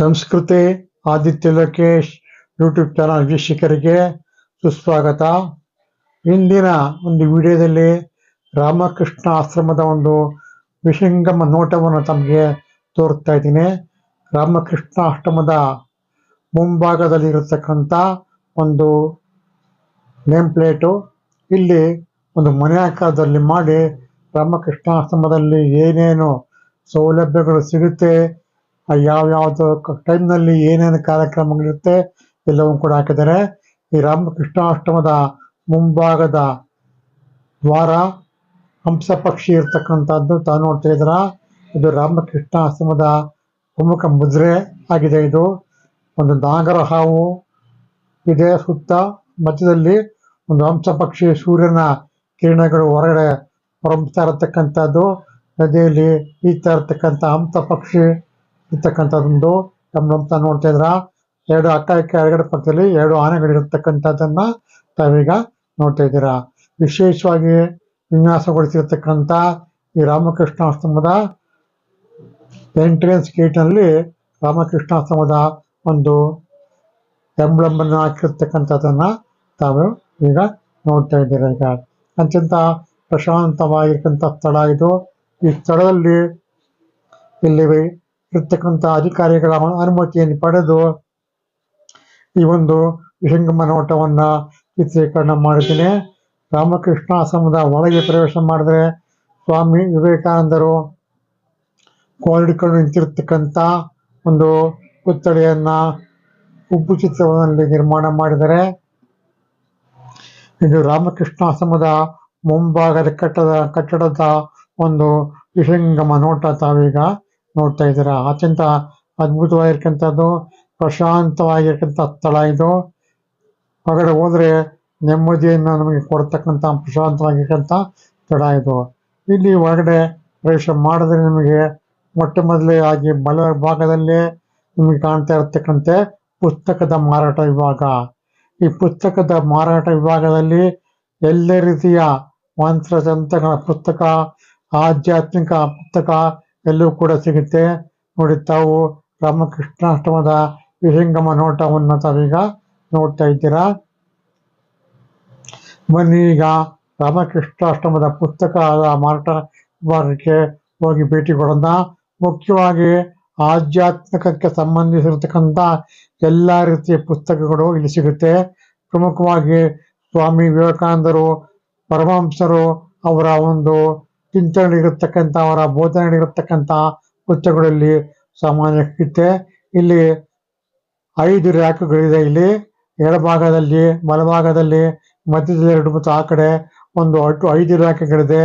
ಸಂಸ್ಕೃತಿ Aditya Lokesh YouTube channel ವೀಕ್ಷಕರಿಗೆ ಸುಸ್ವಾಗತ. ಇಂದಿನ ಒಂದು ವಿಡಿಯೋದಲ್ಲಿ ರಾಮಕೃಷ್ಣ ಆಶ್ರಮದ ಒಂದು ವಿಷಂಗಮ ನೋಟವನ್ನು ತಮಗೆ ತೋರ್ತಾ ಇದ್ದೀನಿ. ರಾಮಕೃಷ್ಣ ಆಶ್ರಮದ ಮುಂಭಾಗದಲ್ಲಿ ಇರತಕ್ಕಂಥ ಒಂದು ನೇಮ್ ಪ್ಲೇಟು. ಇಲ್ಲಿ ಒಂದು ಮನೆ ಆಕಾರದಲ್ಲಿ ಮಾಡಿ ರಾಮಕೃಷ್ಣ ಆಶ್ರಮದಲ್ಲಿ ಏನೇನು ಸೌಲಭ್ಯಗಳು ಸಿಗುತ್ತೆ ಯಾವ ಯಾವ್ದು ಟೈಮ್ನಲ್ಲಿ ಏನೇನು ಕಾರ್ಯಕ್ರಮಗಳಿರುತ್ತೆ ಎಲ್ಲವೂ ಕೂಡ ಹಾಕಿದ್ದಾರೆ. ಈ ರಾಮ, ಕೃಷ್ಣಾಷ್ಟಮದ ಮುಂಭಾಗದ ದ್ವಾರ ಹಂಸ ಪಕ್ಷಿ ಇರ್ತಕ್ಕಂಥದ್ದು ತಾವು ನೋಡ್ತಾ ಇದ್ರ ಇದು ರಾಮಕೃಷ್ಣ ಆಶ್ರಮದ ಪ್ರಮುಖ ಮುದ್ರೆ ಆಗಿದೆ ಇದು. ಒಂದು ನಾಗರ ಹಾವು ಇದೆ ಸುತ್ತ. ಮಧ್ಯದಲ್ಲಿ ಒಂದು ಹಂಸ ಪಕ್ಷಿ ಸೂರ್ಯನ ಕಿರಣಗಳು ಹೊರಗಡೆ ಹೊರಬ್ತಾ ಇರತಕ್ಕಂಥದ್ದು. ನದಿಯಲ್ಲಿ ಈಜ್ತಾ ಇರತಕ್ಕಂಥ ಹಂಸ ಪಕ್ಷಿ ಇರ್ತಕ್ಕಂಥದ್ದೊಂದು ಗಮನಿಸ್ತಾ ನೋಡ್ತಾ ಇದ್ರ. ಎರಡು ಅಕ್ಕ ಅಕ್ಕ ಎರಗಡೆ ಪಕ್ಕದಲ್ಲಿ ಎರಡು ಆನೆಗಳಿರತಕ್ಕಂಥದ್ದನ್ನ ತಾವೀಗ ನೋಡ್ತಾ ಇದ್ದೀರಾ. ವಿಶೇಷವಾಗಿ ವಿನ್ಯಾಸಗೊಳಿಸಿರ್ತಕ್ಕಂಥ ಈ ರಾಮಕೃಷ್ಣಾಶ್ರಮದ ಎಂಟ್ರೆನ್ಸ್ ಗೇಟ್ನಲ್ಲಿ ರಾಮಕೃಷ್ಣಾಶ್ರಮದ ಒಂದು ಎಂಬ್ಲಮ್ ಅನ್ನು ಹಾಕಿರ್ತಕ್ಕಂಥದ್ದನ್ನ ತಾವು ಈಗ ನೋಡ್ತಾ ಇದ್ದೀರ ಈಗ. ಅತ್ಯಂತ ಪ್ರಶಾಂತವಾಗಿರ್ತಕ್ಕಂಥ ಸ್ಥಳ ಇದು. ಈ ಸ್ಥಳದಲ್ಲಿ ಇಲ್ಲಿ ಇರ್ತಕ್ಕಂಥ ಅಧಿಕಾರಿಗಳ ಅನುಮತಿಯನ್ನು ಪಡೆದು ಈ ಒಂದು ವಿಹಂಗಮ ನೋಟವನ್ನು ಚಿತ್ರೀಕರಣ ಮಾಡಿದ್ದೇನೆ. ರಾಮಕೃಷ್ಣ ಆಶ್ರಮದ ಒಳಗೆ ಪ್ರವೇಶ ಮಾಡಿದ್ರೆ ಸ್ವಾಮಿ ವಿವೇಕಾನಂದರು ಕೋಲಿಡ್ಕೊಂಡು ನಿಂತಿರ್ತಕ್ಕಂಥ ಒಂದು ಪುತ್ಥಳಿಯನ್ನ ಉಬ್ಬು ಚಿತ್ರದಲ್ಲಿ ನಿರ್ಮಾಣ ಮಾಡಿದರೆ ಇದು ರಾಮಕೃಷ್ಣ ಆಶ್ರಮದ ಮುಂಭಾಗದ ಕಟ್ಟದ ಕಟ್ಟಡದ ಒಂದು ವಿಹಂಗಮ ನೋಟ ತಾವೀಗ. ನೋಡ್ತಾ ಇದ್ದೀರಾ? ಅತ್ಯಂತ ಅದ್ಭುತವಾಗಿರ್ತಕ್ಕಂಥದ್ದು, ಪ್ರಶಾಂತವಾಗಿರ್ತಕ್ಕಂಥ ಸ್ಥಳ ಇದು. ಹೊರಗಡೆ ಹೋದ್ರೆ ನೆಮ್ಮದಿಯನ್ನು ನಮಗೆ ಕೊಡ್ತಕ್ಕಂಥ, ಪ್ರಶಾಂತವಾಗಿರ್ತಕ್ಕಂಥ ಸ್ಥಳ ಇದು. ಇಲ್ಲಿ ಹೊರಗಡೆ ಪ್ರವೇಶ ಮಾಡಿದ್ರೆ ನಿಮಗೆ ಮೊಟ್ಟ ಮೊದಲೇ ಆಗಿ ಬಲ ಭಾಗದಲ್ಲಿ ನಿಮಗೆ ಕಾಣ್ತಾ ಇರತಕ್ಕಂತೆ ಪುಸ್ತಕದ ಮಾರಾಟ ವಿಭಾಗ. ಈ ಪುಸ್ತಕದ ಮಾರಾಟ ವಿಭಾಗದಲ್ಲಿ ಎಲ್ಲ ರೀತಿಯ ಮಂತ್ರತಂತ್ರಗಳ ಪುಸ್ತಕ, ಆಧ್ಯಾತ್ಮಿಕ ಪುಸ್ತಕ ಎಲ್ಲವೂ ಕೂಡ ಸಿಗುತ್ತೆ. ನೋಡಿ, ತಾವು ರಾಮಕೃಷ್ಣಾಷ್ಟಮದ ವಿಹಂಗಮ ನೋಟವನ್ನು ತಾವೀಗ ನೋಡ್ತಾ ಇದ್ದೀರಾ? ಬನ್ನಿ, ಈಗ ರಾಮಕೃಷ್ಣಾಷ್ಟಮದ ಪುಸ್ತಕದ ಮಾರಾಟ ವಿಭಾಗಕ್ಕೆ ಹೋಗಿ ಭೇಟಿ ಕೊಡೋಣ. ಮುಖ್ಯವಾಗಿ ಆಧ್ಯಾತ್ಮಿಕಕ್ಕೆ ಸಂಬಂಧಿಸಿರತಕ್ಕಂಥ ಎಲ್ಲ ರೀತಿಯ ಪುಸ್ತಕಗಳು ಇಲ್ಲಿ ಸಿಗುತ್ತೆ. ಪ್ರಮುಖವಾಗಿ ಸ್ವಾಮಿ ವಿವೇಕಾನಂದರು, ಪರಮಹಂಸರು ಅವರ ಒಂದು ಚಿಂತನೆ ಇರತಕ್ಕಂಥ ಅವರ ಬೋಧನೆಗಳಿರತಕ್ಕಂಥ ಪುಸ್ತಕಗಳಲ್ಲಿ ಸಾಮಾನ್ಯ ಸಿಗುತ್ತೆ ಇಲ್ಲಿ ಐದು ರ್ಯಾಕ್ಗಳಿದೆ. ಇಲ್ಲಿ ಎಡಭಾಗದಲ್ಲಿ, ಬಲಭಾಗದಲ್ಲಿ, ಮಧ್ಯದಲ್ಲಿ ಎರಡು ಮತ್ತು ಆ ಕಡೆ ಒಂದು ಅಟ್ಟು ಐದು ರ್ಯಾಕ್ಗಳಿದೆ.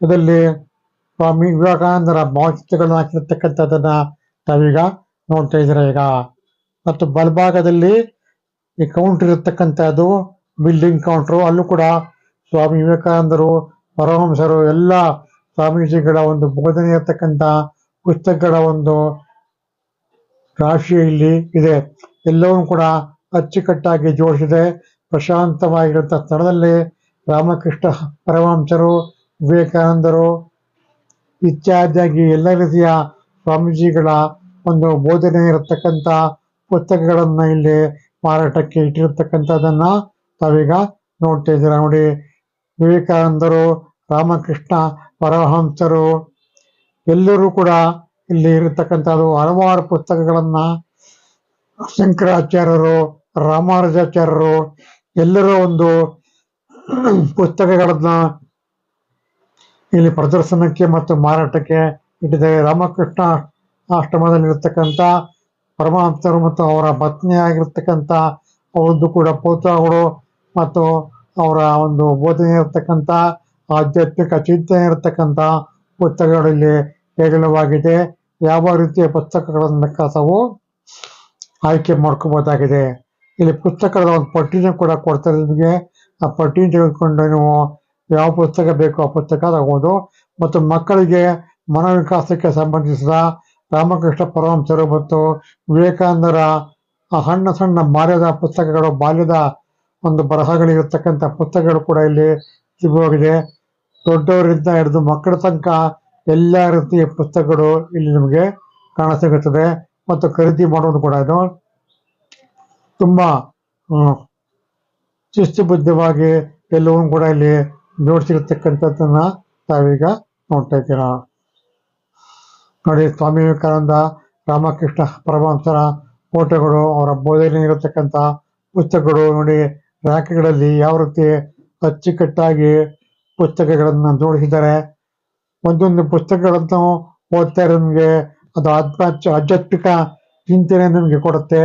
ಇದರಲ್ಲಿ ಸ್ವಾಮಿ ವಿವೇಕಾನಂದರ ಭಾವಚಿತ್ರಗಳನ್ನು ಹಾಕಿರ್ತಕ್ಕಂಥದ್ದನ್ನ ತಾವೀಗ ನೋಡ್ತಾ ಇದ್ದೀರಾ ಈಗ. ಮತ್ತು ಬಲಭಾಗದಲ್ಲಿ ಈ ಕೌಂಟರ್ ಇರತಕ್ಕಂಥದ್ದು ಬಿಲ್ಡಿಂಗ್ ಕೌಂಟ್ರು ಅಲ್ಲೂ ಕೂಡ ಸ್ವಾಮಿ ವಿವೇಕಾನಂದರು ಪರಮಹಂಸರು ಎಲ್ಲ ಸ್ವಾಮೀಜಿಗಳ ಒಂದು ಬೋಧನೆ ಇರತಕ್ಕಂಥ ಪುಸ್ತಕಗಳ ಒಂದು ರಾಶಿ ಇಲ್ಲಿ ಇದೆ. ಎಲ್ಲವೂ ಕೂಡ ಅಚ್ಚುಕಟ್ಟಾಗಿ ಜೋಡಿಸಿದೆ. ಪ್ರಶಾಂತವಾಗಿರುವಂಥ ಸ್ಥಳದಲ್ಲಿ ರಾಮಕೃಷ್ಣ ಪರಮಹಂಸರು, ವಿವೇಕಾನಂದರು ಇತ್ಯಾದಿಯಾಗಿ ಎಲ್ಲ ರೀತಿಯ ಸ್ವಾಮೀಜಿಗಳ ಒಂದು ಬೋಧನೆ ಇರತಕ್ಕಂಥ ಪುಸ್ತಕಗಳನ್ನ ಇಲ್ಲಿ ಮಾರಾಟಕ್ಕೆ ಇಟ್ಟಿರತಕ್ಕಂಥದ್ದನ್ನು ತಾವೀಗ ನೋಡ್ತಾ ಇದ್ದೀರಾ ನೋಡಿ. ವಿವೇಕಾನಂದರು, ರಾಮಕೃಷ್ಣ, ಪರಮಹಂಸರು ಎಲ್ಲರೂ ಕೂಡ ಇಲ್ಲಿ ಇರತಕ್ಕಂಥದ್ದು ಹಲವಾರು ಪುಸ್ತಕಗಳನ್ನ ಶಂಕರಾಚಾರ್ಯರು, ರಾಮಾನುಜಾಚಾರ್ಯರು ಎಲ್ಲರ ಒಂದು ಪುಸ್ತಕಗಳನ್ನ ಇಲ್ಲಿ ಪ್ರದರ್ಶನಕ್ಕೆ ಮತ್ತು ಮಾರಾಟಕ್ಕೆ ಇಟ್ಟಿದ್ದಾರೆ. ರಾಮಕೃಷ್ಣ ಆಶ್ರಮದಲ್ಲಿರ್ತಕ್ಕಂಥ ಪರಮಹಂಸರು ಮತ್ತು ಅವರ ಪತ್ನಿಯಾಗಿರ್ತಕ್ಕಂಥ ಅವರದ್ದು ಕೂಡ ಪುಸ್ತಕಗಳು ಮತ್ತು ಅವರ ಒಂದು ಬೋಧನೆ ಇರತಕ್ಕಂಥ, ಆಧ್ಯಾತ್ಮಿಕ ಚಿಂತನೆ ಇರತಕ್ಕಂಥ ಪುಸ್ತಕಗಳಲ್ಲಿ ಹೇರಳವಾಗಿದೆ ಯಾವ ರೀತಿಯ ಪುಸ್ತಕಗಳನ್ನು ತಾವು ಆಯ್ಕೆ ಮಾಡ್ಕೋಬೋದಾಗಿದೆ. ಇಲ್ಲಿ ಪುಸ್ತಕಗಳ ಒಂದು ಪಟ್ಟಿನ ಕೂಡ ಕೊಡ್ತಾರೆ ನಿಮಗೆ. ಆ ಪಟ್ಟಿನ ತೆಗೆದುಕೊಂಡು ನೀವು ಯಾವ ಪುಸ್ತಕ ಬೇಕೋ ಆ ಪುಸ್ತಕ ತಗೋದು ಮತ್ತು ಮಕ್ಕಳಿಗೆ ಮನೋವಿಕಾಸಕ್ಕೆ ಸಂಬಂಧಿಸಿದ ರಾಮಕೃಷ್ಣ ಪರಮಂಸರು ಮತ್ತು ವಿವೇಕಾನಂದರ ಸಣ್ಣ ಸಣ್ಣ ಬಾಲ್ಯದ ಪುಸ್ತಕಗಳು, ಬಾಲ್ಯದ ಒಂದು ಬರಹಗಳಿರತಕ್ಕಂಥ ಪುಸ್ತಕಗಳು ಕೂಡ ಇಲ್ಲಿ ಸಿಗುವಾಗಿದೆ. ದೊಡ್ಡವರಿಂದ ಹಿಡಿದು ಮಕ್ಕಳ ತನಕ ಎಲ್ಲ ರೀತಿಯ ಪುಸ್ತಕಗಳು ಇಲ್ಲಿ ನಿಮಗೆ ಕಾಣಸಿಗುತ್ತದೆ. ಮತ್ತು ಖರೀದಿ ಮಾಡೋದು ಕೂಡ ಇದು. ತುಂಬಾ ಶಿಸ್ತುಬದ್ಧವಾಗಿ ಎಲ್ಲವೂ ಕೂಡ ಇಲ್ಲಿ ಜೋಡಿಸಿರ್ತಕ್ಕಂಥದ್ದನ್ನ ತಾವೀಗ ನೋಡ್ತಾ ಇದ್ದೀರಾ. ನೋಡಿ, ಸ್ವಾಮಿ ವಿವೇಕಾನಂದ ರಾಮಕೃಷ್ಣ ಪರಮಹಂಸರ ಫೋಟೋಗಳು ಅವರ ಬೋಧನೆ ಇರತಕ್ಕಂಥ ಪುಸ್ತಕಗಳು ನೋಡಿ ರ್ಯಾಕ್ಗಳಲ್ಲಿ ಯಾವ ರೀತಿ ಅಚ್ಚುಕಟ್ಟಾಗಿ ಪುಸ್ತಕಗಳನ್ನು ಜೋಡಿಸಿದ್ದಾರೆ. ಒಂದೊಂದು ಪುಸ್ತಕಗಳನ್ನು ಓದ್ತಾ ಇರೋ ನಮಗೆ ಅದು ಆಧ್ಯಾತ್ಮ ಆಧ್ಯಾತ್ಮಿಕ ಚಿಂತನೆ ನಮಗೆ ಕೊಡುತ್ತೆ.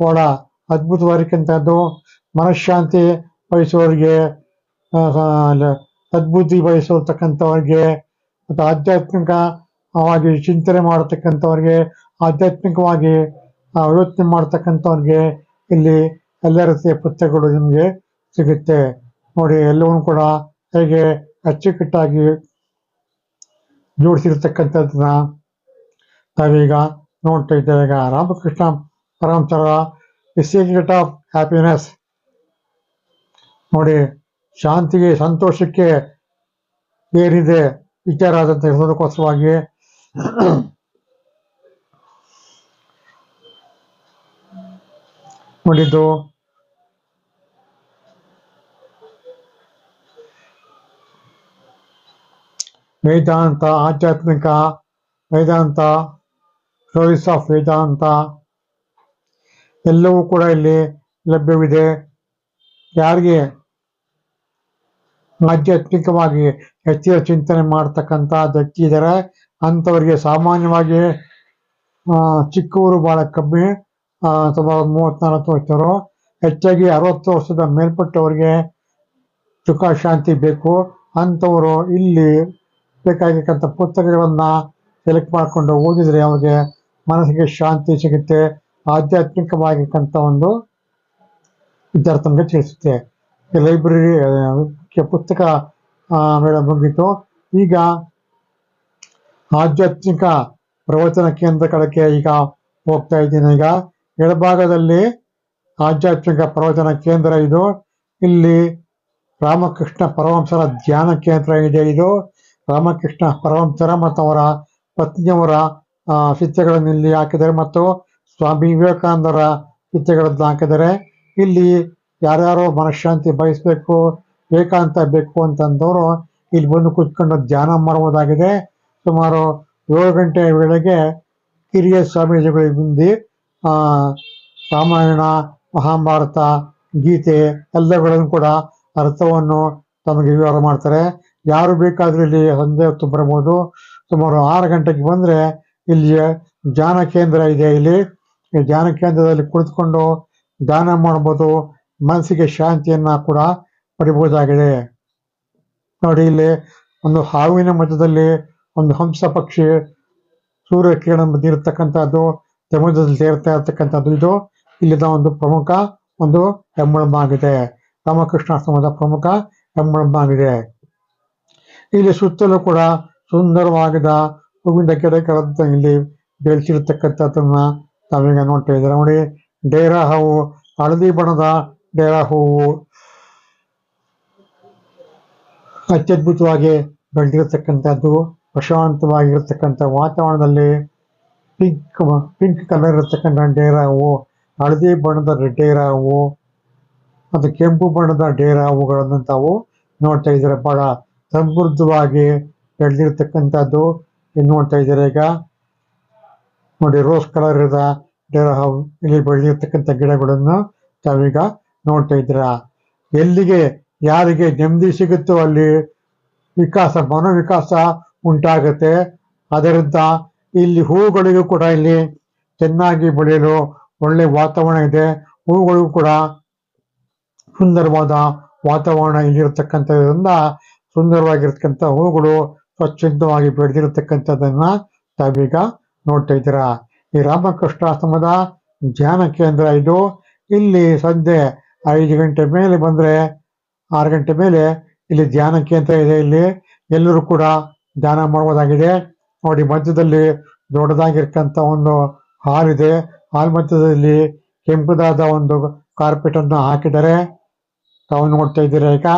ಬಹಳ ಅದ್ಭುತವಾಗಿರ್ತಕ್ಕಂಥದ್ದು. ಮನಃಶಾಂತಿ ಬಯಸುವವರಿಗೆ ಸದ್ಬುದ್ಧಿ ಬಯಸಿರ್ತಕ್ಕಂಥವ್ರಿಗೆ ಮತ್ತು ಆಧ್ಯಾತ್ಮಿಕವಾಗಿ ಚಿಂತನೆ ಮಾಡತಕ್ಕಂಥವ್ರಿಗೆ, ಆಧ್ಯಾತ್ಮಿಕವಾಗಿ ಯೋಚನೆ ಮಾಡ್ತಕ್ಕಂಥವ್ರಿಗೆ ಇಲ್ಲಿ ಎಲ್ಲ ರೀತಿಯ ಪುಸ್ತಕಗಳು ನಿಮಗೆ ಸಿಗುತ್ತೆ. ನೋಡಿ, ಎಲ್ಲವನ್ನು ಕೂಡ ಹೇಗೆ ಅಚ್ಚುಕಟ್ಟಾಗಿ ಜೋಡಿಸಿರ್ತಕ್ಕಂಥದ್ದನ್ನ ನಾವೀಗ ನೋಡ್ತಾ ಇದ್ದೇವೆ. ಈಗ Ramakrishna is secret of happiness ನೋಡಿ, ಶಾಂತಿಗೆ, ಸಂತೋಷಕ್ಕೆ ಏನಿದೆ ವಿಚಾರ ಹೇಳೋದಕ್ಕೋಸ್ಕರವಾಗಿ ನೋಡಿದ್ದು ವೇದಾಂತ, ಆಧ್ಯಾತ್ಮಿಕ ವೇದಾಂತ ಸ್ಟೋರೀಸ್ ಆಫ್ ವೇದಾಂತ, ಎಲ್ಲವೂ ಕೂಡ ಇಲ್ಲಿ ಲಭ್ಯವಿದೆ. ಯಾರಿಗೆ? ಆಧ್ಯಾತ್ಮಿಕವಾಗಿ ಹೆಚ್ಚಿನ ಚಿಂತನೆ ಮಾಡ್ತಕ್ಕಂಥ ದಟ್ಟಿ ಇದ್ದಾರೆ ಅಂಥವರಿಗೆ ಸಾಮಾನ್ಯವಾಗಿ ಚಿಕ್ಕವರು ಬಹಳ ಕಮ್ಮಿ ಅಥವಾ ಮೂವತ್ನಾಲ್ಕು ವರ್ಷರು ಹೆಚ್ಚಾಗಿ ಅರವತ್ತು ವರ್ಷದ ಮೇಲ್ಪಟ್ಟವರಿಗೆ ಸುಖ, ಶಾಂತಿ ಬೇಕು. ಅಂಥವರು ಇಲ್ಲಿ ಬೇಕಾಗಿರ್ತಕ್ಕಂಥ ಪುಸ್ತಕಗಳನ್ನು ಸೆಲೆಕ್ಟ್ ಮಾಡಿಕೊಂಡು ಓದಿದ್ರೆ ಅವ್ರಿಗೆ ಮನಸ್ಸಿಗೆ ಶಾಂತಿ ಸಿಗುತ್ತೆ ಆಧ್ಯಾತ್ಮಿಕವಾಗಿರ್ತಕ್ಕಂಥ ಒಂದು ವಿದ್ಯಾರ್ಥಿಗೆ ತಿಳಿಸುತ್ತೆ. ಲೈಬ್ರರಿ ಪುಸ್ತಕ ಮೇಡ ಮುಗೀತು. ಈಗ ಆಧ್ಯಾತ್ಮಿಕ ಪ್ರವಚನ ಕೇಂದ್ರ ಕಡೆಗೆ ಈಗ ಹೋಗ್ತಾ ಇದ್ದೀನಿ. ಈಗ ಎಡಭಾಗದಲ್ಲಿ ಆಧ್ಯಾತ್ಮಿಕ ಪ್ರವಚನ ಕೇಂದ್ರ ಇದು. ಇಲ್ಲಿ ರಾಮಕೃಷ್ಣ ಪರಮಹಂಸರ ಧ್ಯಾನ ಕೇಂದ್ರ ಇದೆ ಇದು. ರಾಮಕೃಷ್ಣ ಪರಮಹಂಸರ ಮತ್ತು ಅವರ ಪತ್ನಿಯವರ ಚಿತ್ರಗಳನ್ನು ಇಲ್ಲಿ ಹಾಕಿದ್ದಾರೆ ಮತ್ತು ಸ್ವಾಮಿ ವಿವೇಕಾನಂದರ ಚಿತ್ರಗಳನ್ನು ಹಾಕಿದ್ದಾರೆ. ಇಲ್ಲಿ ಯಾರ್ಯಾರೋ ಮನಃಶಾಂತಿ ಬಯಸಬೇಕು ಏಕಾಂತ ಬೇಕು ಅಂತಂದವರು ಇಲ್ಲಿ ಬಂದು ಕೂತ್ಕೊಂಡು ಧ್ಯಾನ ಮಾಡುವುದಾಗಿದೆ. ಸುಮಾರು ಏಳು ಗಂಟೆ ವೇಳೆಗೆ ಕಿರಿಯ ಸ್ವಾಮೀಜಿಗಳು ಬಂದು ಆ, ರಾಮಾಯಣ ಮಹಾಭಾರತ ಗೀತೆ ಎಲ್ಲಗಳನ್ನು ಕೂಡ ಅರ್ಥವನ್ನು ತಮಗೆ ವಿವರ ಮಾಡ್ತಾರೆ. ಯಾರು ಬೇಕಾದ್ರೂ ಇಲ್ಲಿ ಸಂಜೆ ಹೊತ್ತು ಬರ್ಬೋದು. ಸುಮಾರು ಆರು ಗಂಟೆಗೆ ಬಂದ್ರೆ ಇಲ್ಲಿ ಧ್ಯಾನ ಕೇಂದ್ರ ಇದೆ ಇಲ್ಲಿ. ಈ ಧ್ಯಾನ ಕೇಂದ್ರದಲ್ಲಿ ಕುಳಿತುಕೊಂಡು ಧ್ಯಾನ ಮಾಡ್ಬೋದು. ಮನಸ್ಸಿಗೆ ಶಾಂತಿಯನ್ನ ಕೂಡ ಪಡಿಬಹುದಾಗಿದೆ ನೋಡಿ ಇಲ್ಲಿ ಒಂದು ಹಾವಿನ ಮಧ್ಯದಲ್ಲಿ ಒಂದು ಹಂಸ ಪಕ್ಷಿ ಸೂರ್ಯ ಕಿರಣ ಬಂದಿರತಕ್ಕಂಥದ್ದು ಸಮುದ್ರದಲ್ಲಿ ಸೇರ್ತಾ ಇರತಕ್ಕಂಥದ್ದು ಇದು. ಇಲ್ಲಿನ ಒಂದು ಪ್ರಮುಖ ಒಂದು ಹೆಮ್ಮಳಂ ಆಗಿದೆ ರಾಮಕೃಷ್ಣಾಶ್ರಮದ ಪ್ರಮುಖ ಹೆಮ್ಮಳಂ ಆಗಿದೆ ಇಲ್ಲಿ ಸುತ್ತಲೂ ಕೂಡ ಸುಂದರವಾಗಿದ. ಹೂವಿನ ಗಿಡಗಳಂತ ಇಲ್ಲಿ ಬೆಳೆಸಿರ್ತಕ್ಕಂಥದ್ದನ್ನ ನಾವೀಗ ನೋಡ್ತಾ ಇದ್ದಾರೆ. ನೋಡಿ, ಡೇರಾ ಹೂವು, ಹಳದಿ ಬಣ್ಣದ ಡೇರಾ ಹೂವು ಅತ್ಯದ್ಭುತವಾಗಿ ಬೆಳೆದಿರತಕ್ಕಂಥದ್ದು. ಪ್ರಶಾಂತವಾಗಿರತಕ್ಕಂಥ ವಾತಾವರಣದಲ್ಲಿ ಪಿಂಕ್ ಪಿಂಕ್ ಕಲರ್ ಇರತಕ್ಕಂಥ ಡೇರಾ ಹೂವು, ಹಳದಿ ಬಣ್ಣದ ಡೇರಾ ಹೂವು, ಮತ್ತು ಕೆಂಪು ಬಣ್ಣದ ಡೇರಾ ಹೂವುಗಳನ್ನು ತಾವು ನೋಡ್ತಾ ಇದ್ದಾರೆ. ಬಹಳ ಸಮೃದ್ಧವಾಗಿ ಬೆಳೆದಿರ್ತಕ್ಕಂಥದ್ದು ಇದು ನೋಡ್ತಾ ಇದ್ದೀರಾ ಈಗ. ನೋಡಿ ರೋಸ್ ಕಲರ್ ಇಲ್ಲಿ ಬೆಳೆದಿರ್ತಕ್ಕಂಥ ಗಿಡಗಳನ್ನು ತಾವೀಗ ನೋಡ್ತಾ ಇದ್ದೀರಾ. ಎಲ್ಲಿಗೆ, ಯಾರಿಗೆ ನೆಮ್ಮದಿ ಸಿಗುತ್ತೋ ಅಲ್ಲಿ ವಿಕಾಸ, ಮನೋವಿಕಾಸ ಉಂಟಾಗುತ್ತೆ. ಅದರಿಂದ ಇಲ್ಲಿ ಹೂಗಳಿಗೂ ಕೂಡ ಇಲ್ಲಿ ಚೆನ್ನಾಗಿ ಬೆಳೆಯಲು ಒಳ್ಳೆ ವಾತಾವರಣ ಇದೆ. ಹೂಗಳಿಗೂ ಕೂಡ ಸುಂದರವಾದ ವಾತಾವರಣ ಇಲ್ಲಿರತಕ್ಕಂಥದ್ರಿಂದ ಸುಂದರವಾಗಿರ್ತಕ್ಕಂಥ ಹೂಗಳು ಸ್ವಚ್ಛಂದವಾಗಿ ಬೆಳೆದಿರತಕ್ಕಂಥದ್ದನ್ನ ತಾವೀಗ ನೋಡ್ತಾ ಇದ್ದೀರಾ. ಈ ರಾಮಕೃಷ್ಣಾಶ್ರಮದ ಧ್ಯಾನ ಕೇಂದ್ರ ಇದು. ಇಲ್ಲಿ ಸಂಜೆ ಐದು ಗಂಟೆ ಮೇಲೆ ಬಂದ್ರೆ ಆರು ಗಂಟೆ ಮೇಲೆ ಇಲ್ಲಿ ಧ್ಯಾನ ಕೇಂದ್ರ ಇದೆ ಇಲ್ಲಿ. ಎಲ್ಲರೂ ಕೂಡ ಧ್ಯಾನ ಮಾಡುವುದಾಗಿದೆ. ನೋಡಿ, ಮಧ್ಯದಲ್ಲಿ ದೊಡ್ಡದಾಗಿರ್ತಕ್ಕಂಥ ಒಂದು ಹಾಲ್ ಇದೆ. ಹಾಲ್ ಮಧ್ಯದಲ್ಲಿ ಕೆಂಪುದಾದ ಒಂದು ಕಾರ್ಪೆಟ್ ಅನ್ನು ಹಾಕಿದ್ದಾರೆ. ತಾವು ನೋಡ್ತಾ ಇದ್ದೀರಾ ಈಗ?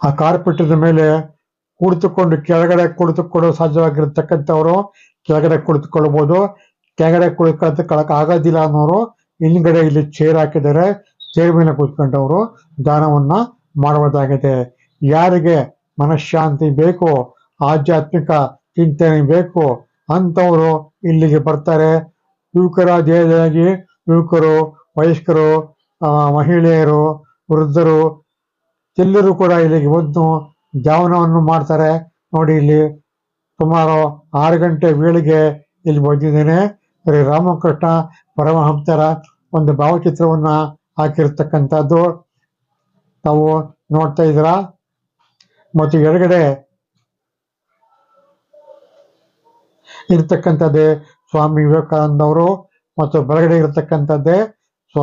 ಆ ಕಾರ್ಪೆಟ್ ಮೇಲೆ ಕುಳಿತುಕೊಂಡು ಕೆಳಗಡೆ ಕುಳಿತುಕೊಳ್ಳಲು ಸಾಧ್ಯವಾಗಿರತಕ್ಕಂಥವರು ಕೆಳಗಡೆ ಕುಳಿತುಕೊಳ್ಬೋದು ಕೆಳಗಡೆ ಕಳಕ ಆಗೋದಿಲ್ಲ ಅನ್ನೋರು ಹಿಂದ್ಗಡೆ ಇಲ್ಲಿ ಚೇರ್ ಹಾಕಿದ್ದಾರೆ. ಚೇರ್ ಮೇಲೆ ಕುತ್ಕೊಂಡವರು ದಾನವನ್ನ ಮಾಡಬಹುದಾಗಿದೆ ಯಾರಿಗೆ ಮನಃಶಾಂತಿ ಬೇಕು, ಆಧ್ಯಾತ್ಮಿಕ ಚಿಂತನೆ ಬೇಕು ಅಂಥವರು ಇಲ್ಲಿಗೆ ಬರ್ತಾರೆ. ಯುವಕರ ದೇಹದಾಗಿ ಯುವಕರು, ವಯಸ್ಕರು ಮಹಿಳೆಯರು, ವೃದ್ಧರು ಎಲ್ಲರೂ ಕೂಡ ಇಲ್ಲಿಗೆ ಬಂದು ಜಾವನವನ್ನು ಮಾಡ್ತಾರೆ. ನೋಡಿ ಇಲ್ಲಿ ಸುಮಾರು ಆರು ಗಂಟೆ ವೇಳೆಗೆ ಇಲ್ಲಿ ಬಂದಿದ್ದೇನೆ. ಶ್ರೀ ರಾಮಕೃಷ್ಣ ಪರಮಹಂಸರ ಒಂದು ಭಾವಚಿತ್ರವನ್ನ ಹಾಕಿರ್ತಕ್ಕಂಥದ್ದು. ನಾವು ನೋಡ್ತಾ ಇದ್ದೀರಾ? ಮತ್ತು ಎಡಗಡೆ ಇರ್ತಕ್ಕಂಥದ್ದೇ ಸ್ವಾಮಿ ವಿವೇಕಾನಂದ ಅವರು ಮತ್ತು ಬಲಗಡೆ ಇರತಕ್ಕಂಥದ್ದೇ ಸ್ವ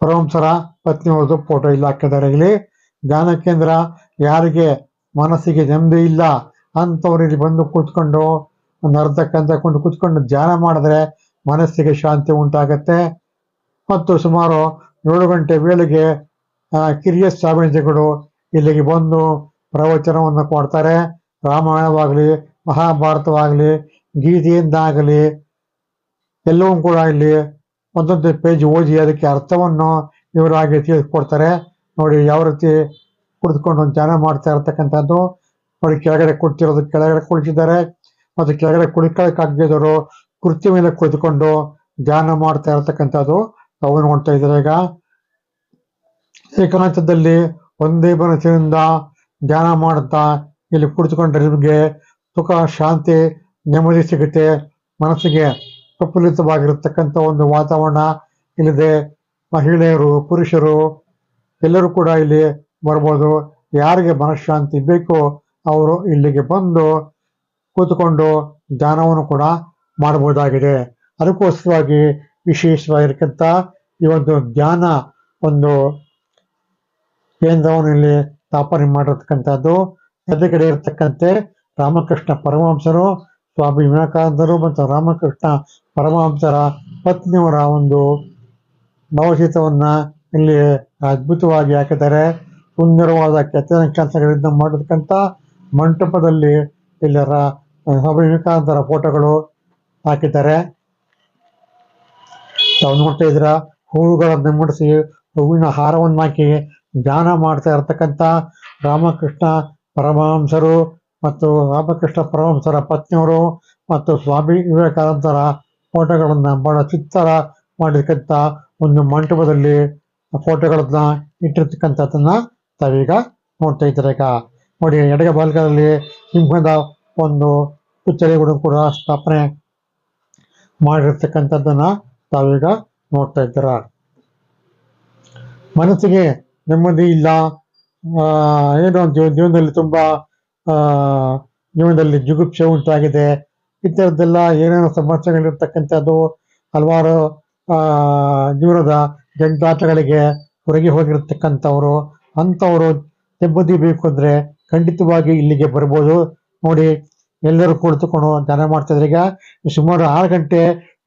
ಪರಮಹಂಸರ ಪತ್ನಿಯವ್ರದ್ದು ಫೋಟೋ ಇಲ್ಲ. ಹಾಕಿದ್ದಾರೆ ಇಲ್ಲಿ ಧ್ಯಾನ ಕೇಂದ್ರ ಯಾರಿಗೆ ಮನಸ್ಸಿಗೆ ನೆಮ್ಮದಿ ಇಲ್ಲ ಅಂಥವ್ರು ಇಲ್ಲಿ ಬಂದು ಕೂತ್ಕೊಂಡು ಒಂದು ಕೊಂಡು ಕೂತ್ಕೊಂಡು ಧ್ಯಾನ ಮಾಡಿದ್ರೆ ಮನಸ್ಸಿಗೆ ಶಾಂತಿ ಉಂಟಾಗತ್ತೆ. ಮತ್ತು ಸುಮಾರು ಏಳು ಗಂಟೆ ವೇಳೆಗೆ ಕಿರಿಯ ಸ್ವಾಮೀಜಿಗಳು ಇಲ್ಲಿಗೆ ಬಂದು ಪ್ರವಚನವನ್ನು ಕೊಡ್ತಾರೆ. ರಾಮಾಯಣವಾಗಲಿ, ಮಹಾಭಾರತವಾಗಲಿ, ಗೀತೆಯಿಂದಾಗಲಿ, ಎಲ್ಲವೂ ಕೂಡ ಇಲ್ಲಿ ಒಂದೊಂದು ಪೇಜ್ ಓದಿ ಅದಕ್ಕೆ ಅರ್ಥವನ್ನು ವಿವರವಾಗಿ ತಿಳಿಸ್ಕೊಡ್ತಾರೆ. ನೋಡಿ ಯಾವ ರೀತಿ ಕುಳಿತುಕೊಂಡು ಧ್ಯಾನ ಮಾಡ್ತಾ ಇರತಕ್ಕಂಥದ್ದು. ನೋಡಿ ಕೆಳಗಡೆ ಕುಳಿತಿರೋದು ಕೆಳಗಡೆ ಕುಳಿತಿದ್ದಾರೆ. ಮತ್ತು ಕೆಳಗಡೆ ಕುಳಿತಕ್ಕಾಗದಿರೋರು ಕೃತಿ ಮೇಲೆ ಕುಳಿತುಕೊಂಡು ಧ್ಯಾನ ಮಾಡ್ತಾ ಇರತಕ್ಕಂಥದ್ದು. ತಾವು ನೋಡ್ತಾ ಇದ್ದಾರೆ ಈಗ. ಏಕಾಂತದಲ್ಲಿ ಒಂದೇ ಮನಸ್ಸಿನಿಂದ ಧ್ಯಾನ ಮಾಡುತ್ತಾ ಇಲ್ಲಿ ಕುಳಿತುಕೊಂಡ್ರೆ ನಿಮಗೆ ಸುಖ, ಶಾಂತಿ, ನೆಮ್ಮದಿ ಸಿಗುತ್ತೆ ಮನಸ್ಸಿಗೆ. ಪ್ರಫುಲ್ಲಿತವಾಗಿರತಕ್ಕಂಥ ಒಂದು ವಾತಾವರಣ ಇಲ್ಲದೆ ಮಹಿಳೆಯರು, ಪುರುಷರು ಎಲ್ಲರೂ ಕೂಡ ಇಲ್ಲಿ ಬರ್ಬೋದು. ಯಾರಿಗೆ ಮನಃಶಾಂತಿ ಬೇಕೋ ಅವರು ಇಲ್ಲಿಗೆ ಬಂದು ಕೂತ್ಕೊಂಡು ಧ್ಯಾನವನ್ನು ಕೂಡ ಮಾಡಬಹುದಾಗಿದೆ. ಅದಕ್ಕೋಸ್ಕರವಾಗಿ ವಿಶೇಷವಾಗಿರ್ತಕ್ಕಂಥ ಈ ಒಂದು ಧ್ಯಾನ ಒಂದು ಕೇಂದ್ರವನ್ನು ಇಲ್ಲಿ ಸ್ಥಾಪನೆ ಮಾಡಿರ್ತಕ್ಕಂಥದ್ದು. ಎದುರುಗಡೆ ಇರತಕ್ಕಂತೆ ರಾಮಕೃಷ್ಣ ಪರಮಹಂಸರು ಸ್ವಾಮಿ ವಿವೇಕಾನಂದರು ಮತ್ತು ರಾಮಕೃಷ್ಣ ಪರಮಹಂಸರ ಪತ್ನಿಯವರ ಒಂದು ಭಾವಚಿತ್ರವನ್ನು ಇಲ್ಲಿ ಅದ್ಭುತವಾಗಿ ಹಾಕಿದ್ದಾರೆ. ಸುಂದರವಾದ ಕೆತ್ತನೆ ಕೆಲಸಗಳಿಂದ ಮಾಡಿರ್ತಕ್ಕಂಥ ಮಂಟಪದಲ್ಲಿ ಇಲ್ಲಿ ರಾ- ಸ್ವಾಮಿ ವಿವೇಕಾನಂದರ ಫೋಟೋಗಳು ಹಾಕಿದ್ದಾರೆ. ತಾವು ನೋಡ್ತಾ ಇದ್ದೀರಾ ಹೂವುಗಳನ್ನು ಮುಡಿಸಿ ಹೂವಿನ ಹಾರವನ್ನು ಹಾಕಿ ಧ್ಯಾನ ಮಾಡ್ತಾ ಇರತಕ್ಕಂಥ ರಾಮಕೃಷ್ಣ ಪರಮಹಂಸರು ಮತ್ತು ರಾಮಕೃಷ್ಣ ಪರಮಹಂಸರ ಪತ್ನಿಯವರು ಮತ್ತು ಸ್ವಾಮಿ ವಿವೇಕಾನಂದರ ಫೋಟೋಗಳನ್ನು ಬಹಳ ಚಿತ್ತರ ಮಾಡಿರ್ತಕ್ಕಂಥ ಒಂದು ಮಂಟಪದಲ್ಲಿ ಫೋಟೋಗಳನ್ನ ಇಟ್ಟಿರ್ತಕ್ಕಂಥದ್ದನ್ನ ತಾವೀಗ ನೋಡ್ತಾ ಇದ್ದಾರೆ ಈಗ. ನೋಡಿ, ಎಡಗ ಬಾಲ್ಕನಲ್ಲಿ ಸಿಂಹದ ಒಂದು ಪುಚ್ಚರಿಗಳು ಕೂಡ ಸ್ಥಾಪನೆ ಮಾಡಿರ್ತಕ್ಕಂಥದ್ದನ್ನ ತಾವೀಗ ನೋಡ್ತಾ ಇದ್ದೀರ. ಮನಸ್ಸಿಗೆ ನೆಮ್ಮದಿ ಇಲ್ಲ. ಏನು ಜೀವನದಲ್ಲಿ ತುಂಬಾ ಜೀವನದಲ್ಲಿ ಜುಗುಪ್ಸೆ ಉಂಟಾಗಿದೆ. ಈ ಥರದ್ದೆಲ್ಲ ಏನೇನೋ ಸಮಸ್ಯೆಗಳಿರ್ತಕ್ಕಂಥದ್ದು, ಹಲವಾರು ಜೀವನದ ಜಂಜಾಟಗಳಿಗೆ ಹೊರಗೆ ಹೋಗಿರ್ತಕ್ಕಂಥವ್ರು, ಅಂಥವರು ಬೇಕು ಅಂದರೆ ಖಂಡಿತವಾಗಿ ಇಲ್ಲಿಗೆ ಬರ್ಬೋದು. ನೋಡಿ, ಎಲ್ಲರೂ ಕುಳಿತುಕೊಂಡು ಧ್ಯಾನ ಮಾಡ್ತಿದ್ರೆ ಈಗ ಸುಮಾರು ಆರು ಗಂಟೆ,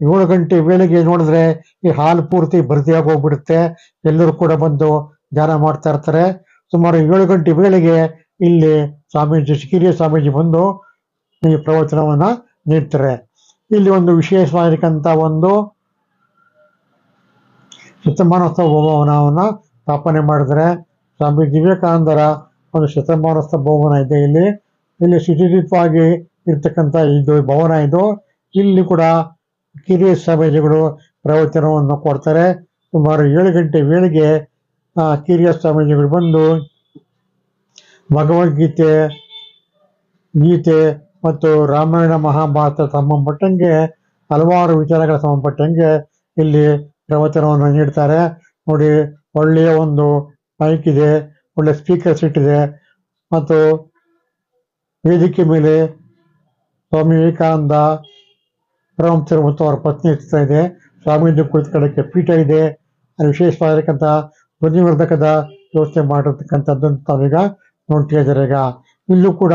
ಏಳು ಗಂಟೆ ವೇಳೆಗೆ ನೋಡಿದ್ರೆ ಈ ಹಾಲು ಪೂರ್ತಿ ಭರ್ತಿಯಾಗಿ ಹೋಗ್ಬಿಡುತ್ತೆ ಎಲ್ಲರೂ ಕೂಡ ಬಂದು ಧ್ಯಾನ ಮಾಡ್ತಾ ಇರ್ತಾರೆ. ಸುಮಾರು ಏಳು ಗಂಟೆ ವೇಳೆಗೆ ಇಲ್ಲಿ ಸ್ವಾಮೀಜಿ ಕಿರಿಯ ಸ್ವಾಮೀಜಿ ಬಂದು ಈ ಪ್ರವಚನವನ್ನ ನೀಡ್ತಾರೆ. ಇಲ್ಲಿ ಒಂದು ವಿಶೇಷವಾಗಿರ್ತಕ್ಕಂಥ ಒಂದು ಶತಮಾನೋತ್ಸವ ಭವನವನ್ನು ಸ್ಥಾಪನೆ ಮಾಡಿದರೆ ಸ್ವಾಮಿ ವಿವೇಕಾನಂದರ ಒಂದು ಶತಮಾನೋತ್ಸವ ಭವನ ಇದೆ ಇಲ್ಲಿ. ಇಲ್ಲಿ ಸುಚಿತವಾಗಿ ಇರ್ತಕ್ಕಂಥ ಇದು ಭವನ ಇದು. ಇಲ್ಲಿ ಕೂಡ ಕಿರಿಯ ಸ್ವಾಮೀಜಿಗಳು ಪ್ರವಚನವನ್ನು ಕೊಡ್ತಾರೆ. ಸುಮಾರು ಏಳು ಗಂಟೆ ವೇಳೆಗೆ ಕಿರಿಯ ಸ್ವಾಮೀಜಿಗಳು ಬಂದು ಭಗವದ್ಗೀತೆ, ಗೀತೆ ಮತ್ತು ರಾಮಾಯಣ ಮಹಾಭಾರತ ಸಂಬಂಧಪಟ್ಟಂಗೆ ಹಲವಾರು ವಿಚಾರಗಳ ಸಂಬಂಧಪಟ್ಟಂಗೆ ಇಲ್ಲಿ ಪ್ರವಚನವನ್ನು ನೀಡ್ತಾರೆ. ನೋಡಿ, ಒಳ್ಳೆಯ ಒಂದು ಮೈಕ್ ಇದೆ, ಒಳ್ಳೆ ಸ್ಪೀಕರ್ ಸೀಟ್ ಇದೆ ಮತ್ತು ವೇದಿಕೆ ಮೇಲೆ ಸ್ವಾಮಿ ವಿವೇಕಾನಂದ ಪರಮಹಂಸರು ಮತ್ತು ಅವರ ಪತ್ನಿ ಇರ್ತಾ ಇದೆ. ಸ್ವಾಮೀಜಿ ಕುಳಿತುಕೊಳ್ಳಕ್ಕೆ ಪೀಠ ಇದೆ. ವಿಶೇಷವಾಗಿರ್ತಕ್ಕಂಥ ಧ್ವನಿವರ್ಧಕದ ವ್ಯವಸ್ಥೆ ಮಾಡಿರ್ತಕ್ಕಂಥದ್ದು ತಾವೀಗ ನೋಡ್ತಾ ಇದ್ದಾರೆ ಈಗ ಇಲ್ಲೂ ಕೂಡ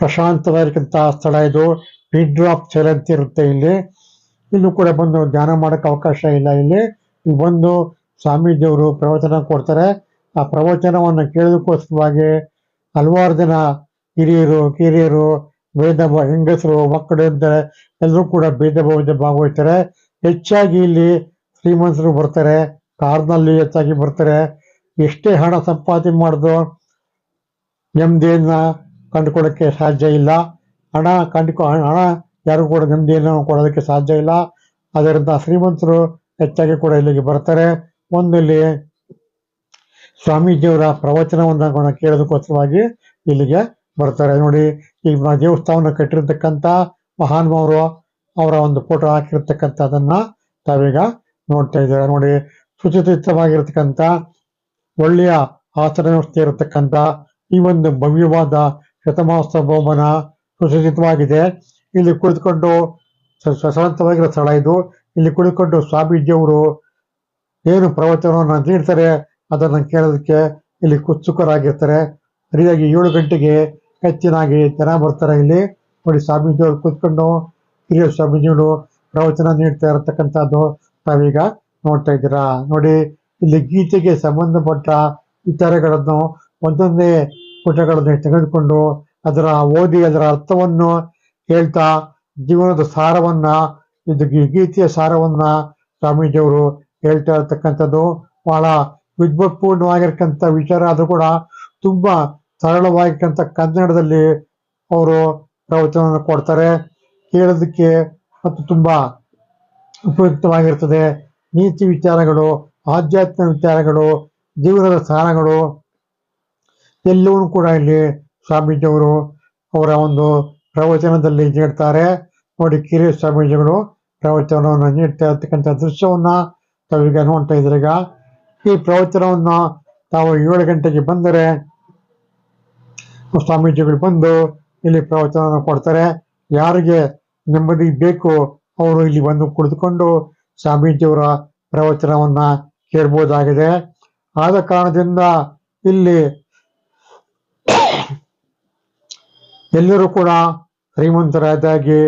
ಪ್ರಶಾಂತವಾಗಿರ್ತಕ್ಕಂಥ ಸ್ಥಳ ಇದು. ಪಿನ್ ಡ್ರಾಪ್ ಅಂತ ಇರುತ್ತೆ ಇಲ್ಲಿ. ಇಲ್ಲೂ ಕೂಡ ಬಂದು ಧ್ಯಾನ ಮಾಡೋಕ್ಕೆ ಅವಕಾಶ ಇಲ್ಲ ಇಲ್ಲಿ. ಇಲ್ಲಿ ಬಂದು ಸ್ವಾಮೀಜಿಯವರು ಪ್ರವಚನ ಕೊಡ್ತಾರೆ. ಆ ಪ್ರವಚನವನ್ನು ಕೇಳೋದಕ್ಕೋಸ್ಕರವಾಗಿ ಹಲವಾರು ಜನ ಹಿರಿಯರು, ಕಿರಿಯರು ಭೇದ ಹೆಂಗಸರು, ಮಕ್ಕಳು ಇದ್ದಾರೆ ಎಲ್ಲರೂ ಕೂಡ ಭೇದ ಭಾವದಿಂದ ಭಾಗವಹಿಸ್ತಾರೆ. ಹೆಚ್ಚಾಗಿ ಇಲ್ಲಿ ಶ್ರೀಮಂತರು ಬರ್ತಾರೆ. ಕಾರ್ನಲ್ಲಿ ಹೆಚ್ಚಾಗಿ ಬರ್ತಾರೆ. ಎಷ್ಟೇ ಹಣ ಸಂಪಾದನೆ ಮಾಡಿದ್ರು ನೆಮ್ಮದಿಯನ್ನು ಕಂಡುಕೊಳ್ಳೋಕ್ಕೆ ಸಾಧ್ಯ ಇಲ್ಲ. ಹಣ ಕಂಡುಕೊ, ಹಣ ಯಾರು ಕೂಡ ನೆಮ್ಮದಿಯನ್ನು ಕೊಡೋದಕ್ಕೆ ಸಾಧ್ಯ ಇಲ್ಲ. ಅದರಿಂದ ಶ್ರೀಮಂತರು ಹೆಚ್ಚಾಗಿ ಕೂಡ ಇಲ್ಲಿಗೆ ಬರ್ತಾರೆ. ಒಂದಲ್ಲಿ ಸ್ವಾಮೀಜಿಯವರ ಪ್ರವಚನವನ್ನು ಕೇಳೋದಕ್ಕೋಸ್ಕರವಾಗಿ ಇಲ್ಲಿಗೆ ಬರ್ತಾರೆ. ನೋಡಿ, ಈ ದೇವಸ್ಥಾನ ಕಟ್ಟಿರ್ತಕ್ಕಂಥ ಮಹಾನುಭಾವರು ಅವರ ಒಂದು ಫೋಟೋ ಹಾಕಿರ್ತಕ್ಕಂಥದ್ದನ್ನು ತಾವೀಗ ನೋಡ್ತಾ ಇದ್ದಾರೆ. ನೋಡಿ ಸುಚಿತವಾಗಿರ್ತಕ್ಕಂಥ ಒಳ್ಳೆಯ ಆಚರಣೆ ಈ ಒಂದು ಭವ್ಯವಾದ ಶತಮಾನೋತ್ಸವ ಭವನ ಸುಸಜ್ಜಿತವಾಗಿದೆ ಇಲ್ಲಿ ಕುಳಿತುಕೊಂಡು ಸ- ಸ- ಶಾಂತವಾಗಿರೋ ಸ್ಥಳ ಇದು. ಇಲ್ಲಿ ಕುಳಿತುಕೊಂಡು ಸ್ವಾಮೀಜಿಯವರು ಏನು ಪ್ರವಚನವನ್ನು ನೀಡ್ತಾರೆ ಅದನ್ನು ಕೇಳೋದಕ್ಕೆ ಇಲ್ಲಿ ಉತ್ಸುಕರಾಗಿರ್ತಾರೆ ಸರಿಯಾಗಿ ಏಳು ಗಂಟೆಗೆ ಹೆಚ್ಚಿನಾಗಿ ಜನ ಬರ್ತಾರೆ ಇಲ್ಲಿ. ನೋಡಿ ಸ್ವಾಮೀಜಿಯವರು ಕುತ್ಕೊಂಡು ಹಿರಿಯ ಸ್ವಾಮೀಜಿಗಳು ಪ್ರವಚನ ನೀಡ್ತಾ ಇರತಕ್ಕಂಥದ್ದು ತಾವೀಗ ನೋಡ್ತಾ ಇದ್ದೀರಾ. ನೋಡಿ ಇಲ್ಲಿ ಗೀತೆಗೆ ಸಂಬಂಧಪಟ್ಟ ವಿಚಾರಗಳನ್ನು ಒಂದೊಂದೇ ಪುಟಗಳನ್ನು ತೆಗೆದುಕೊಂಡು ಅದರ ಓದಿ ಅದರ ಅರ್ಥವನ್ನು ಹೇಳ್ತಾ ಜೀವನದ ಸಾರವನ್ನ, ಇದು ಗೀತೆಯ ಸಾರವನ್ನ ಸ್ವಾಮೀಜಿಯವರು ಹೇಳ್ತಾ ಇರ್ತಕ್ಕಂಥದ್ದು. ಬಹಳ ವಿದ್ವತ್ಪೂರ್ಣವಾಗಿರ್ತಕ್ಕಂಥ ವಿಚಾರ. ಆದರೂ ಕೂಡ ತುಂಬಾ ಸರಳವಾಗಿರ್ತಕ್ಕಂಥ ಕನ್ನಡದಲ್ಲಿ ಅವರು ಪ್ರವಚನವನ್ನು ಕೊಡ್ತಾರೆ. ಕೇಳೋದಕ್ಕೆ ಮತ್ತು ತುಂಬಾ ಉಪಯುಕ್ತವಾಗಿರ್ತದೆ. ನೀತಿ ವಿಚಾರಗಳು ಆಧ್ಯಾತ್ಮ ವಿಚಾರಗಳು, ಜೀವನದ ಸಾರಗಳು, ಎಲ್ಲವೂ ಕೂಡ ಇಲ್ಲಿ ಸ್ವಾಮೀಜಿಯವರು ಅವರ ಒಂದು ಪ್ರವಚನದಲ್ಲಿ ನೀಡ್ತಾರೆ. ನೋಡಿ, ಕಿರಿಯ ಸ್ವಾಮೀಜಿಗಳು ಪ್ರವಚನವನ್ನು ನೀಡ್ತಾ ಇರ್ತಕ್ಕಂಥ ದೃಶ್ಯವನ್ನು ತಾವೀಗ ನೋಡ್ತಾ ಇದ್ರೀಗ ಈ ಪ್ರವಚನವನ್ನು ತಾವು ಏಳು ಗಂಟೆಗೆ ಬಂದರೆ ಸ್ವಾಮೀಜಿಗಳು ಬಂದು ಇಲ್ಲಿ ಪ್ರವಚನವನ್ನು ಕೊಡ್ತಾರೆ. ಯಾರಿಗೆ ನೆಮ್ಮದಿ ಬೇಕು, ಅವರು ಇಲ್ಲಿ ಬಂದು ಕುಳಿತುಕೊಂಡು ಸ್ವಾಮೀಜಿಯವರ ಪ್ರವಚನವನ್ನ ಕೇಳ್ಬೋದಾಗಿದೆ. ಆದ ಕಾರಣದಿಂದ ಇಲ್ಲಿ ಎಲ್ಲರೂ ಕೂಡ ಶ್ರೀಮಂತರಾದಾಗಿ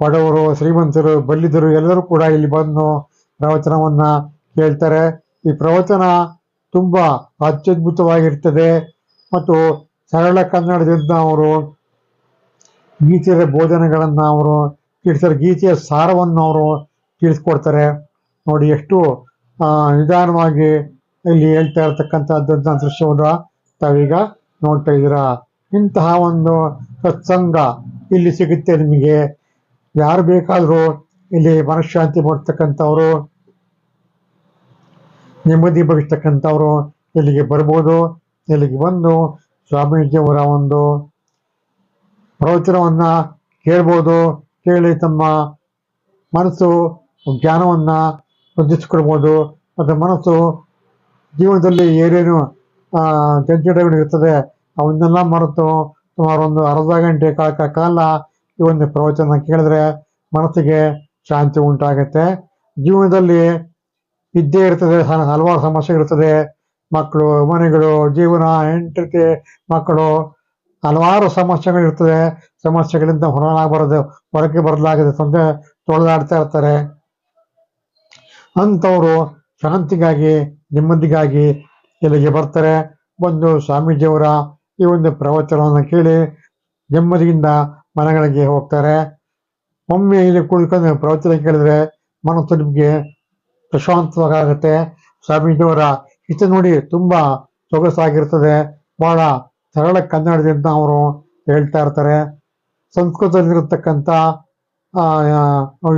ಬಡವರು, ಶ್ರೀಮಂತರು ಬಲ್ಲಿದರು ಎಲ್ಲರೂ ಕೂಡ ಇಲ್ಲಿ ಬಂದು ಪ್ರವಚನವನ್ನ ಕೇಳ್ತಾರೆ. ಈ ಪ್ರವಚನ ತುಂಬಾ ಅತ್ಯದ್ಭುತವಾಗಿರ್ತದೆ. ಮತ್ತು ಸರಳ ಕನ್ನಡದಿಂದ ಅವರು ಗೀತೆಯ ಬೋಧನೆಗಳನ್ನ ಅವರು ತಿಳಿಸ್ತಾರೆ ಗೀತೆಯ ಸಾರವನ್ನು ಅವರು ತಿಳಿಸ್ಕೊಡ್ತಾರೆ. ನೋಡಿ ಎಷ್ಟು ನಿಧಾನವಾಗಿ ಇಲ್ಲಿ ಹೇಳ್ತಾ ಇರತಕ್ಕಂಥದ್ದನ್ನ ದೃಶ್ಯವನ್ನು ತಾವೀಗ ನೋಡ್ತಾ ಇದ್ದೀರಾ? ಇಂತಹ ಒಂದು ಸತ್ಸಂಗ ಇಲ್ಲಿ ಸಿಗುತ್ತೆ ನಿಮಗೆ. ಯಾರು ಬೇಕಾದರೂ ಇಲ್ಲಿ ಮನಃಶಾಂತಿ ಮಾಡ್ತಕ್ಕಂಥವ್ರು, ನೆಮ್ಮದಿ ಬಯಸ್ತಕ್ಕಂಥವ್ರು ಇಲ್ಲಿಗೆ ಬರ್ಬೋದು. ಇಲ್ಲಿಗೆ ಬಂದು ಸ್ವಾಮೀಜಿಯವರ ಒಂದು ಪ್ರವಚನವನ್ನ ಕೇಳ್ಬೋದು, ಕೇಳಿ ತಮ್ಮ ಮನಸ್ಸು, ಜ್ಞಾನವನ್ನ ವೃದ್ಧಿಸಿಕೊಳ್ಬೋದು ಮತ್ತು ಮನಸ್ಸು ಜೀವನದಲ್ಲಿ ಏನೇನು ಜಂಜಡಗಳು ಇರ್ತದೆ ಅವನ್ನೆಲ್ಲ ಮರೆತು ಸುಮಾರು ಒಂದು ಅರ್ಧ ಗಂಟೆ ಕಾಲ ಕಾಲ ಈ ಒಂದು ಪ್ರವಚನ ಕೇಳಿದ್ರೆ ಮನಸ್ಸಿಗೆ ಶಾಂತಿ ಉಂಟಾಗುತ್ತೆ. ಜೀವನದಲ್ಲಿ ಇದ್ದೇ ಇರ್ತದೆ ಹಲವಾರು ಸಮಸ್ಯೆಗಳಿರ್ತದೆ ಮಕ್ಕಳು, ಮನೆಗಳು, ಜೀವನ, ಹೆಂಡತಿ, ಮಕ್ಕಳು, ಹಲವಾರು ಸಮಸ್ಯೆಗಳು ಇರ್ತದೆ ಸಮಸ್ಯೆಗಳಿಂದ ಹೊರಬರದೆ ಹೊರಗೆ ಬರಲಾಗದೆ ತೊಂದರೆ ತೊಳೆದಾಡ್ತಾ ಇರ್ತಾರೆ. ಅಂಥವ್ರು ಶಾಂತಿಗಾಗಿ ನೆಮ್ಮದಿಗಾಗಿ ಇಲ್ಲಿಗೆ ಬರ್ತಾರೆ ಬಂದು ಸ್ವಾಮೀಜಿಯವರ ಈ ಒಂದು ಪ್ರವಚನವನ್ನು ಕೇಳಿ ನೆಮ್ಮದಿಯಿಂದ ಮನೆಗಳಿಗೆ ಹೋಗ್ತಾರೆ ಒಮ್ಮೆ ಇಲ್ಲಿ ಕುಳಿತುಕೊಂಡು ಪ್ರವಚನ ಕೇಳಿದ್ರೆ ಮನಸ್ಸು ನಿಮಗೆ ಪ್ರಶಾಂತವಾಗುತ್ತೆ ಸ್ವಾಮೀಜಿಯವರ ಹಿತ ನೋಡಿ ತುಂಬ ಸೊಗಸಾಗಿರ್ತದೆ ಬಹಳ ಸರಳ ಕನ್ನಡದಿಂದ ಅವರು ಹೇಳ್ತಾ ಇರ್ತಾರೆ ಸಂಸ್ಕೃತದಲ್ಲಿರತಕ್ಕಂಥ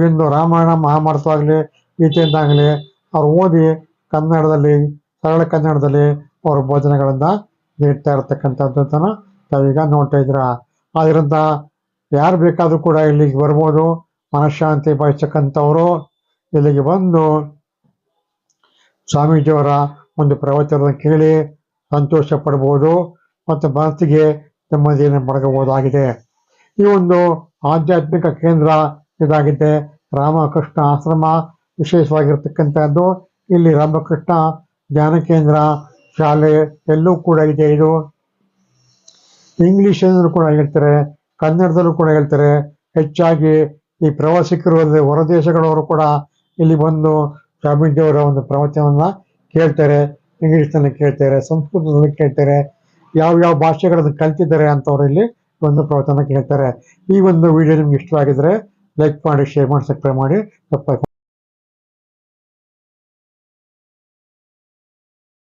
ಒಂದು ರಾಮಾಯಣ ಮಹಾಭಾರತವಾಗಲಿ ಗೀತೆಯಿಂದಾಗಲಿ ಅವ್ರು ಓದಿ ಕನ್ನಡದಲ್ಲಿ, ಸರಳ ಕನ್ನಡದಲ್ಲಿ ಅವ್ರ ಭೋಜನಗಳನ್ನು ನೀಡ್ತಾ ಇರತಕ್ಕಂಥದ್ದನ್ನು ತಾವೀಗ ನೋಡ್ತಾ ಇದ್ದೀರಾ. ಆದ್ದರಿಂದ ಯಾರು ಬೇಕಾದರೂ ಕೂಡ ಇಲ್ಲಿಗೆ ಬರ್ಬೋದು. ಮನಃಶಾಂತಿ ಬಯಸ್ತಕ್ಕಂಥವರು ಇಲ್ಲಿಗೆ ಬಂದು ಸ್ವಾಮೀಜಿಯವರ ಒಂದು ಪ್ರವಚನ ಕೇಳಿ ಸಂತೋಷ ಪಡ್ಬೋದು ಮತ್ತು ಮನಸ್ಸಿಗೆ ನೆಮ್ಮದಿಯನ್ನು ಪಡ್ಕೋಬಹುದಾಗಿದೆ ಈ ಒಂದು ಆಧ್ಯಾತ್ಮಿಕ ಕೇಂದ್ರ ಇದಾಗಿದೆ. ರಾಮಕೃಷ್ಣ ಆಶ್ರಮ ವಿಶೇಷವಾಗಿರ್ತಕ್ಕಂಥದ್ದು. ಇಲ್ಲಿ ರಾಮಕೃಷ್ಣ ಧ್ಯಾನ ಕೇಂದ್ರ, ಶಾಲೆ ಎಲ್ಲೂ ಕೂಡ ಇದೆ ಇದು. ಇಂಗ್ಲೀಷಲ್ಲೂ ಕೂಡ ಹೇಳ್ತಾರೆ, ಕನ್ನಡದಲ್ಲೂ ಕೂಡ ಹೇಳ್ತಾರೆ. ಹೆಚ್ಚಾಗಿ ಈ ಪ್ರವಾಸಿಗರು ಅಂದರೆ ಹೊರದೇಶಗಳವರು ಕೂಡ ಇಲ್ಲಿ ಬಂದು ಸ್ವಾಮೀಜಿಯವರ ಒಂದು ಪ್ರವಚನವನ್ನ ಕೇಳ್ತಾರೆ, ಇಂಗ್ಲೀಷ್ನಲ್ಲಿ ಕೇಳ್ತಾರೆ, ಸಂಸ್ಕೃತದಲ್ಲಿ ಕೇಳ್ತಾರೆ. ಯಾವ ಯಾವ ಭಾಷೆಗಳನ್ನು ಕಲ್ತಿದ್ದಾರೆ ಅಂತವ್ರು ಇಲ್ಲಿ ಒಂದು ಪ್ರವಚನ ಕೇಳ್ತಾರೆ. ಈ ಒಂದು ವಿಡಿಯೋ ನಿಮ್ಗೆ ಇಷ್ಟವಾಗಿದ್ರೆ ಲೈಕ್ ಮಾಡಿ ಶೇರ್ ಮಾಡಿ ಸಬ್ಸ್ಕ್ರೈಬ್ ಮಾಡಿ. ತಪ್ಪಾಗಿ